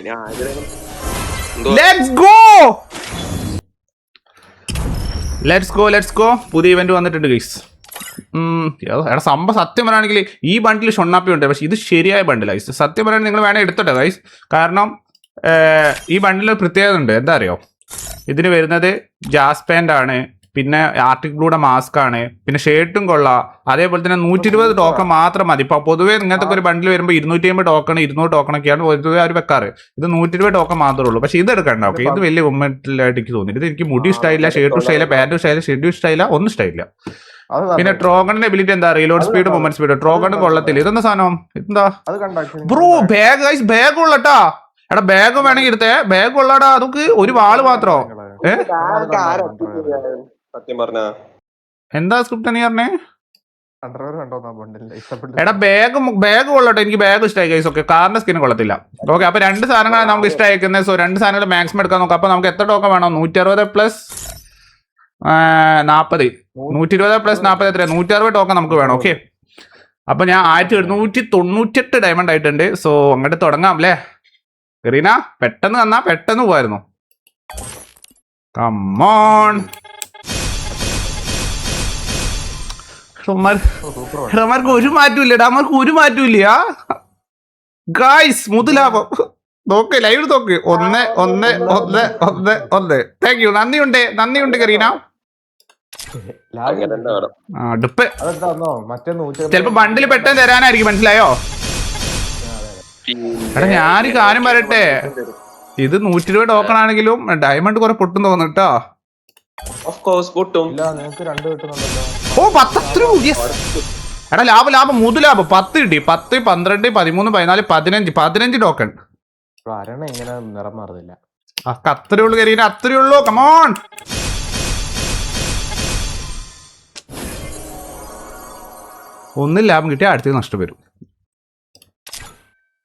അതിന് ആഗ്രഹം. എന്തോ? Let's go let's go let's go പുതിയ ഇവന്റ് വന്നിട്ടുണ്ട് ഗൈസ് എടാ സംഭവം സത്യം പറയുകയാണെങ്കിൽ ഈ ബണ്ടിൽ ഷൊണ്ണാപ്പി ഉണ്ട്. പക്ഷെ ഇത് ശരിയായ ബണ്ടിൽ ഗൈസ് സത്യം പറയുകയാണെങ്കിൽ നിങ്ങൾ വേണേൽ എടുത്തോട്ടെ ഗൈസ് കാരണം ഈ ബണ്ടിൽ പ്രത്യേകത ഉണ്ട്. എന്താ അറിയോ? ഇതിന് വരുന്നത് ജാസ് പാന്റ് ആണ് പിന്നെ ആർട്ടിക് ബ്ലൂടെ മാസ്ക് ആണ്. പിന്നെ ഷർട്ടും കൊള്ളാം. അതേപോലെ തന്നെ നൂറ്റി ഇരുപത് ടോക്കൺ മാത്രം മതി. ഇപ്പൊ പൊതുവേ ഇങ്ങനത്തെ ഒരു ബണ്ടിൽ വരുമ്പോൾ ഇരുന്നൂറ്റി അമ്പത് ടോക്കൺ ഇരുന്നൂറ് ടോക്കൺ ഒക്കെയാണ് പൊതുവെ അവർ വെക്കാറ്. ഇത് നൂറ്റി ഇരുപത് ടോക്കൺ മാത്രമേ ഉള്ളൂ. പക്ഷെ ഇത് എടുക്കണ്ട ഓക്കെ ഇത് വലിയ ഗവൺമെന്റിലായിട്ട് എനിക്ക് തോന്നി ഇത് എനിക്ക് മുടി ഇഷ്ടമായില്ല ഷർട്ടും ഇഷ്ടമായില്ല പാന്റും ഇഷ്ടമായില്ല ഷെഡ്യൂൾ ഇഷ്ടമായില്ല ഒന്നും ഇഷ്ടമായില്ല. പിന്നെ ട്രോഗണിന്റെ എബിലിറ്റി എന്താ? Reload speed movement speed Trogon കൊള്ളത്തില്ല. ഇതെന്താ സാധനം? എന്താ ബ്രോ ബാഗ് ഗൈസ് ബാഗ് ഉള്ളട്ടാ എടാ ബാഗ് വേണമെങ്കിൽ എടുത്തേ. ബാഗ് ഉള്ളടാ അതൊക്കെ ഒരു വാൾ മാത്രോ. ഏ? ആരൊക്കെ ആരാ സത്യം പറഞ്ഞ. എന്താ സ്ക്രിപ്റ്റ് നീ പറഞ്ഞേ? എടാ ബാഗ് ബാഗ് കൊള്ളട്ടെ എനിക്ക് ബാഗ് ഇഷ്ടമായി ഗൈസ് ഓക്കെ കാറിന്റെ സ്കിൻ കൊള്ളത്തില്ല. ഓക്കെ അപ്പൊ രണ്ട് സാധനങ്ങളാണ് നമുക്ക് ഇഷ്ടമായിരിക്കുന്നത് സോ രണ്ട് സാധനങ്ങൾ മാക്സിമം എടുക്കാൻ നോക്കാം. അപ്പൊ നമുക്ക് എത്ര ടോക്കൺ വേണം? നൂറ്റി അറുപത് പ്ലസ് നാൽപ്പത് നൂറ്റി ഇരുപത് പ്ലസ് നാൽപ്പത് എത്ര നൂറ്റി അറുപത് ടോക്കൺ നമുക്ക് വേണം ഓക്കെ അപ്പൊ ഞാൻ ആയിരത്തി എഴുന്നൂറ്റി തൊണ്ണൂറ്റെട്ട് ഡയമണ്ട് ആയിട്ടുണ്ട്. സോ അങ്ങോട്ട് തുടങ്ങാം അല്ലേ കറീന പെട്ടെന്ന് തന്നാ പെട്ടെന്ന് പോവായിരുന്നു. കമ്മോൺ അവർക്ക് ഒരു മാറ്റവും ഇല്ലടാ അവർക്ക് ഒരു മാറ്റവും ഇല്ല ഗായ്സ് മുതലാഭം നോക്ക് ലൈവ് നോക്ക്. ഒന്ന് ഒന്ന് ഒന്ന് ഒന്ന് ഒന്ന്. താങ്ക് യു നന്ദിയുണ്ട്. നന്ദിയുണ്ട് കരീന. നൂറ്റി ചിലപ്പോ ബണ്ടിൽ പെട്ടെന്ന് തരാനായിരിക്കും. മനസ്സിലായോ? എടാ ഞാനൊരു കാര്യം പറയട്ടെ. ഇത് നൂറ്റി രൂപ ടോക്കൺ ആണെങ്കിലും ഡയമണ്ട് കുറെ പൊട്ടും തോന്നുന്നു കേട്ടോ. കോഴ്സ് പൊട്ടും. ഇല്ല നിങ്ങക്ക് രണ്ട് കിട്ടുന്നുണ്ടല്ലോ. ഓ പത്തത്ര യെസ് എടാ ലാഭം ലാഭം മുതു ലാഭം. പത്ത് കിട്ടി. പത്ത് പന്ത്രണ്ട് പതിമൂന്ന് പതിനാല് പതിനഞ്ച്. പതിനഞ്ച് ടോക്കൺ അരണ ഇങ്ങനെ നിറം മാറുന്നില്ല. അത്രേ ഉള്ളൂ കരീന. അത്രേ ഉള്ളൂ. കമോൺ ഒന്നും ലാഭം കിട്ടിയാൽ അടുത്തത് നഷ്ടപ്പെടും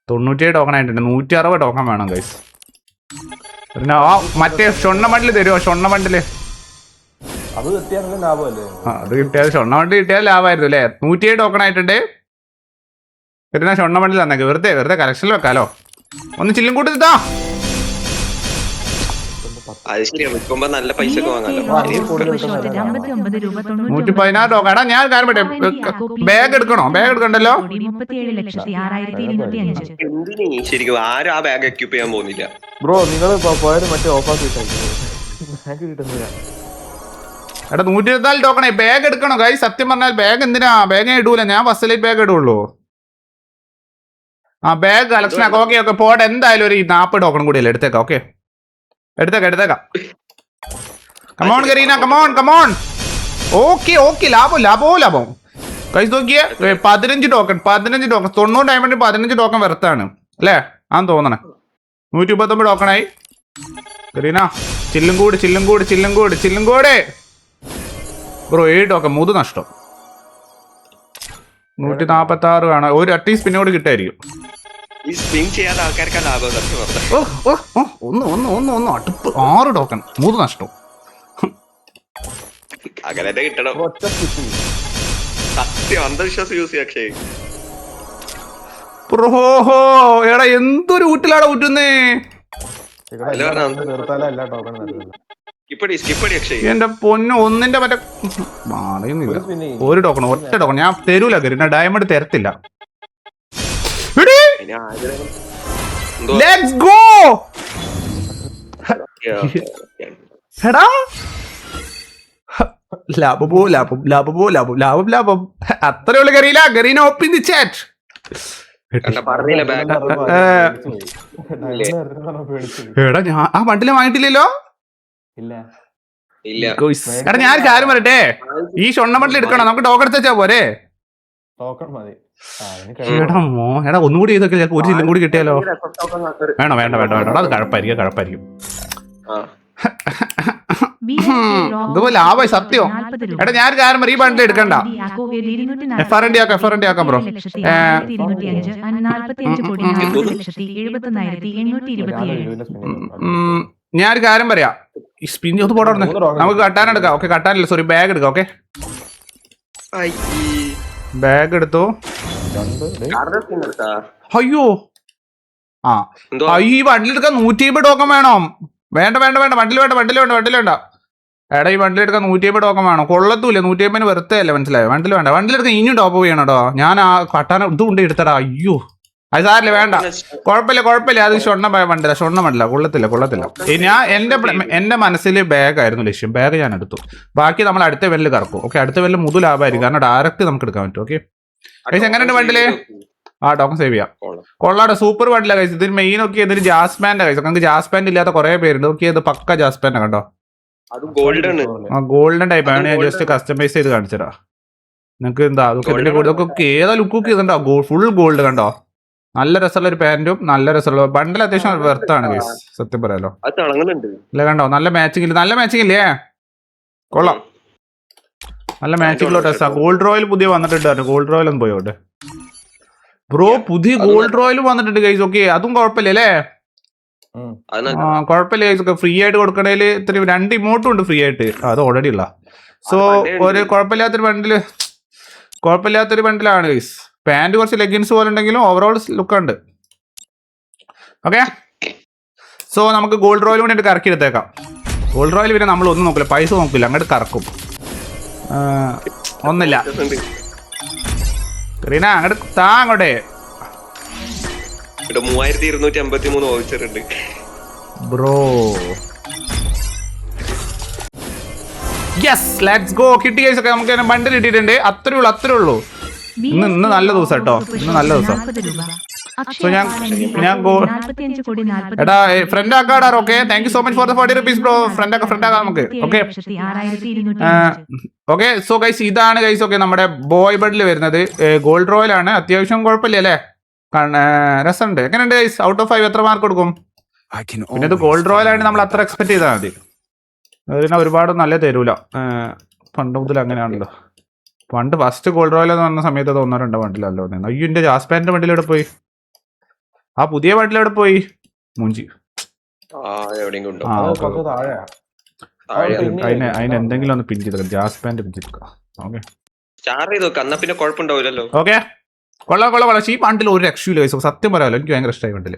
തൊണ്ണൂറ്റിയേഴ് ടോക്കൺ ആയിട്ടുണ്ട്. നൂറ്റി അറുപത് ടോക്കൺ വേണം കൈസ് പിന്നെ ആ മറ്റേ ഷൊണ്ണ ബണ്ടിൽ തരുമോ ഷൊണ്ണ ബണ്ടിൽ അത് കിട്ടിയാണെങ്കിലും ലാഭമല്ലേ? ആ അത് കിട്ടിയാൽ ഷൊണ്ണമണ്ടി കിട്ടിയാൽ ലാഭമായിരുന്നു അല്ലേ? നൂറ്റിയേഴ് ടോക്കൺ ആയിട്ടുണ്ട്. പിന്നെ ഷൊണ്ണ ബണ്ടിൽ തന്നേക്ക് വെറുതെ വെറുതെ കലക്ഷനിൽ വെക്കാലോ. ഒന്ന് ചില്ലും കൂട്ടി താ അത് ശരിയാ വിൽക്കുമ്പോ നല്ല പൈസ ഒക്കെ വാങ്ങാലോ നൂറ്റി പതിനാറ് ടോക്കൺ എടാ ഞാൻ കാര്യം പറ്റേ ബാഗ് എടുക്കണോ? ബാഗ് എടുക്കണ്ടല്ലോ? എന്തിനീ ശരിക്കും ആരും ആ ബാഗ് എക്യൂപ്പ് ചെയ്യാൻ പോകുന്നില്ല? ബ്രോ നിങ്ങൾ പോയത് മറ്റേ ഓഫാക്കി ബാഗ് കിട്ടുന്നില്ല. എടാ നൂറ്റി ഇരുപത്തിനാല് ടോക്കണേ ബാഗ് എടുക്കണോ? കൈ സത്യം പറഞ്ഞാൽ ബാഗ് എന്തിനാ? ബാഗ് ഇടൂല. ഞാൻ ബസ്സിലെ ബാഗ് ഇടുള്ളൂ. ആ ബാഗ് കളക്ഷൻ ആക്കാം. ഓക്കെ ഓക്കെ പോട്ടെ എന്തായാലും ഒരു നാൽപ്പത് ടോക്കൺ കൂടി അല്ലേ? എടുത്തേക്കാം. ഓക്കെ എടുത്തേക്കാം എടുത്തേക്കാം. Come on Kareena come on come on okay okay ലാഭം ലാഭമോ ലാഭം കൈസ് നോക്കിയേ പതിനഞ്ച് ടോക്കൺ പതിനഞ്ച് ടോക്കൺ തൊണ്ണൂറ് ഡയമണ്ട് പതിനഞ്ച് ടോക്കൺ വെറുത്താണ് അല്ലേ? ആന്ന് തോന്നണേ. നൂറ്റി മുപ്പത്തൊമ്പത് ടോക്കണായി കരീന ചില്ലും കൂടി ചില്ലും കൂടി ചില്ലും കൂടി ചില്ലും കൂടെ. ബ്രോ ഏഴ് ടോക്കൺ മൂന്ന് നഷ്ടം. നൂറ്റി നാപ്പത്തി ആറ് ആണ്. ഒരു അട്ടി സ്പിന്നോട് കിട്ടായിരിക്കും. ഈ സ്പിൻ ചെയ്യാത്ത ആൾക്കാർക്ക് ലാഭം സത്യം ഓ ഓ ഓ ഒന്ന് ഒന്ന് ഒന്ന് ഒന്ന് അടുപ്പ് ആറ് ടോക്കൺ മൂന്ന് നഷ്ടം. അങ്ങനെ കിട്ടണം. സത്യം അന്ധവിശ്വാസം യൂസ് ചെയ്യാ അക്ഷയ്. ബ്രോഹോ എടാ എന്തൊരു ഊട്ടിലാടാ ഊറ്റുന്നേ? ടോക്കൺ എന്റെ പൊന്ന് ഒന്നിന്റെ മറ്റേ മാറിയുന്നില്ല ഒരു ടോക്കൺ ഒറ്റ ടോക്കൺ ഞാൻ തരൂല കരുന്ന ഡയമണ്ട് തരത്തില്ല let's go! എടാ ലാഭമോ ലാഭം ലാഭമോ ലാഭം ലാഭം ലാഭം അത്രേ ഉള്ളു കറിയില്ല കരീന ഓപ്പൻ ദി ചാറ്റ് എടാ ഞാൻ ആ ബണ്ടിൽ വാങ്ങിയിട്ടില്ലല്ലോ ഇല്ല ഇല്ല ഗോയ്സ്. എടാ ഞാൻ കാര്യം പറയട്ടെ ഈ ഷൊണ്ണമട്ടിൽ എടുക്കണം നമുക്ക് ടോക്കൺ എടുത്ത് പോരെ ടോക്കൺ മതി. എടാ മോ എടാ ഒന്നുകൂടി ചെയ്തൊക്കെ ചിലപ്പോ ഒരു ചില്ലും കൂടി കിട്ടിയാലോ വേണോ വേണ്ട വേണ്ട വേണ്ട അത് കഴപ്പായിരിക്കും കഴപ്പായിരിക്കും ആ ഇതുപോലെ ലാഭമായി സത്യം എടാ ഞാൻ കാരണം കാര്യം പറയും ഈ ബണ്ടിൽ എടുക്കണ്ട എഫ് ആർ എൻ ഡി ആക്കാം എഫ് ആർ എൻ ഡി ആക്കാം ബ്രോ ഒരു കാര്യം പറയാം സ്പിൻ ഒന്ന് പോടാ നമുക്ക് കട്ടാൻ എടുക്കാം. ഓക്കെ കട്ടാനില്ല. സോറി ബാഗ് എടുക്കാം. ഓക്കെ ബാഗ് എടുത്തു? അയ്യോ. ആ. അയ്യോ ഈ വണ്ടിൽ എടുക്കാൻ നൂറ്റി അമ്പത് ടോക്കൺ വേണം. വേണ്ട വേണ്ട വേണ്ട. വണ്ടിൽ വേണ്ട വണ്ടിൽ വേണ്ട വണ്ടിൽ വേണ്ട. എടാ ഈ വണ്ടിലെടുക്കാൻ എടുക്കാൻ നൂറ്റി അമ്പത് ടോക്കൺ വേണം. കൊള്ളത്തൂല്ല നൂറ്റി അമ്പതിന് വെറുതെ അല്ലേ? മനസ്സിലായോ? വണ്ടിൽ വേണ്ട. വണ്ടിലെടുക്കാൻ എടുക്കാൻ ഇനിയും ടോപ്പ് ചെയ്യണം കേട്ടോ ഞാൻ ആ കട്ടാന ഇതുകൊണ്ട് എടുത്തടാ. അയ്യോ. അത് സാറില്ല വേണ്ട. കുഴപ്പമില്ല കുഴപ്പമില്ല. അത് ഷൊണ്ണ വേണ്ട ഷൊണ്ണ വേണ്ട കൊള്ളത്തില്ല കൊള്ളത്തില്ല. ഞാൻ എന്റെ എന്റെ മനസ്സിൽ ബാഗ് ആയിരുന്നു ലക്ഷ്യം. ബാഗ് ഞാൻ എടുത്തു. ബാക്കി നമ്മൾ അടുത്ത വെല്ലിൽ കറക്കും. ഓക്കെ അടുത്ത വെല്ലിൽ മുതൽ ലാഭമായിരിക്കും കാരണം ഡയറക്റ്റ് നമുക്ക് എടുക്കാൻ പറ്റും. ഓക്കെ ഗൈസ്, എങ്ങനെയുണ്ട് വണ്ടിയിൽ? ആ ടോക്കൺ സേവ് ചെയ്യാം. കൊള്ളാം. കൊള്ളാടെ സൂപ്പർ വണ്ടില്ല കഴിച്ചു ഇതിന് മെയിൻ ഒക്കെ ഇതിന് ജാസ്പാന്റെ കഴിച്ചു നമുക്ക് ജാസ്പാൻഡ് ഇല്ലാത്ത കുറെ പേരുണ്ട്. ഓക്കെ ഇത് പക്ക ജാസ്പാൻഡ് കണ്ടോ? ആ ഗോൾഡൻ ടൈപ്പ് ആണ്. ഞാൻ ജസ്റ്റ് കസ്റ്റമൈസ് ചെയ്ത് കാണിച്ചതാ നിങ്ങൾക്ക് എന്താ ഏതാ ലുക്ക് ഒക്കെ ഇതുണ്ടോ? ഫുൾ ഗോൾഡ് കണ്ടോ? നല്ല രസമുള്ള ഒരു പാന്റും നല്ല രസമുള്ള ബണ്ടിൽ അത്യാവശ്യം വെർത്താണ് ഗൈസ് സത്യം പറയാലോ. അല്ല ഇല്ല കണ്ടോ? നല്ല മാച്ചിങ് ഇല്ല. നല്ല മാച്ചിങ് ഇല്ലേ? കൊള്ളാം. നല്ല മാച്ചിങ് ഡ്രസ്സാ ഗോൾഡ് റോയൽ പുതിയ വന്നിട്ടുണ്ട് ഗോൾഡ് റോയൽ ഒന്ന് പോയോട്ടെ ബ്രോ പുതിയ ഗോൾഡ് റോയൽ വന്നിട്ടുണ്ട് ഗൈസ് ഓക്കെ അതും കുഴപ്പമില്ല അല്ലേ? കുഴപ്പമില്ല ഗൈസ് ഒക്കെ ഫ്രീ ആയിട്ട് കൊടുക്കണേൽ ഇത്രയും രണ്ട് ഇമോട്ടും ഉണ്ട് ഫ്രീ ആയിട്ട്. അത് ഓൾറെഡി ഉള്ള. സോ. ഒരു കുഴപ്പമില്ലാത്തൊരു ബണ്ടിൽ കുഴപ്പമില്ലാത്തൊരു ബണ്ടിലാണ് ഗൈസ് പാന്റ് കുറച്ച് ലെഗിൻസ് പോലെ ഉണ്ടെങ്കിലും ഓവറോൾ ലുക്ക് ഉണ്ട്. ഓക്കെ സോ നമുക്ക് ഗോൾഡ് റോയിൽ വേണ്ടി കറക്കി എടുത്തേക്കാം. ഗോൾഡ് റോയിൽ പിന്നെ നമ്മൾ ഒന്നും നോക്കില്ല പൈസ നോക്കില്ല അങ്ങോട്ട് കറക്കും. ഒന്നില്ല. റീന അങ്ങോട്ട് താ അങ്ങോട്ടെ. ഇവിടെ മൂവായിരത്തി ഇരുന്നൂറ്റി അമ്പത്തി മൂന്ന് വൗച്ചർ ഉണ്ട് ബ്രോ യെസ് ലെറ്റ്സ് ഗോ കിട്ടി നമുക്ക് ബണ്ടിൽ ഇട്ടിട്ടുണ്ട്. അത്രേ ഉള്ളൂ അത്രേ ഉള്ളൂ. ഇന്ന് ഇന്ന് നല്ല ദിവസം കേട്ടോ ഇന്ന് നല്ല ദിവസം. So ഞാൻ- ഞാൻ എടാ friend ആക്കാടാ okay thank you so much for the forty rupees bro friend ആക്കാം ഫ്രണ്ട് ആക്കാം നമുക്ക് ഓക്കെ. ഓക്കെ സോ ഗൈസ് ഇതാണ് ഗൈസ് ഓക്കെ നമ്മുടെ ബോയ് ബഡിൽ വരുന്നത്. ഗോൾഡ് റോയൽ ആണ്. അത്യാവശ്യം കുഴപ്പമില്ല അല്ലേ? രസമുണ്ട്. എങ്ങനെയുണ്ട് ഗൈസ് ഔട്ട് ഓഫ് ഫൈവ് എത്ര മാർക്ക് കൊടുക്കും? പിന്നെ ഇത് ഗോൾഡ് റോയൽ ആണ് നമ്മൾ അത്ര എക്സ്പെക്ട് ചെയ്താൽ മതി. പിന്നെ ഒരുപാട് നല്ല തരൂല. പണ്ട് മുതൽ അങ്ങനെയാണല്ലോ. പണ്ട് ഫസ്റ്റ് ഗോൾഡ് റോയൽ എന്ന് പറഞ്ഞ സമയത്ത് അത് ഒന്നോ രണ്ടോ വണ്ടിലല്ലോ വന്നത് അയ്യോ എന്റെ ജാസ്പാന്റെ വണ്ടിയിൽ എവിടെ പോയി? ആ പുതിയ വണ്ടിയിൽ എവിടെ പോയി? മുഞ്ചി. അതിന് അതിന് എന്തെങ്കിലും ഒന്ന് പിൻ ചെയ്തേക്കാം. Pin okay. പിന്നെ കുഴപ്പമുണ്ടാവില്ലല്ലോ. ഓക്കെ. കൊള്ളാം കൊള്ളാം ഈ വണ്ടിൽ ഒരു രക്ഷയില്ല കൈസോ സത്യം പറയാമല്ലോ എനിക്ക് ഭയങ്കര ഇഷ്ടമായി വണ്ടിൽ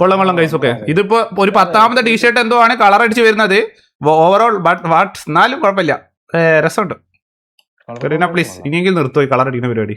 കൊള്ളാം കൊള്ളം കൈസ് ഓക്കെ. ഇതിപ്പോ ഒരു പത്താമത്തെ ടീഷർട്ട് എന്തോ ആണ്? കളർ അടിച്ച് വരുന്നത് ഓവറോൾ ബട്ട് വാട്ട് എന്നാലും കുഴപ്പമില്ല. രസമുണ്ട്. കരീന പ്ലീസ് ഇനിയെങ്കിലും നിർത്തുപോയി കളർ അടിക്കുന്ന പരിപാടി.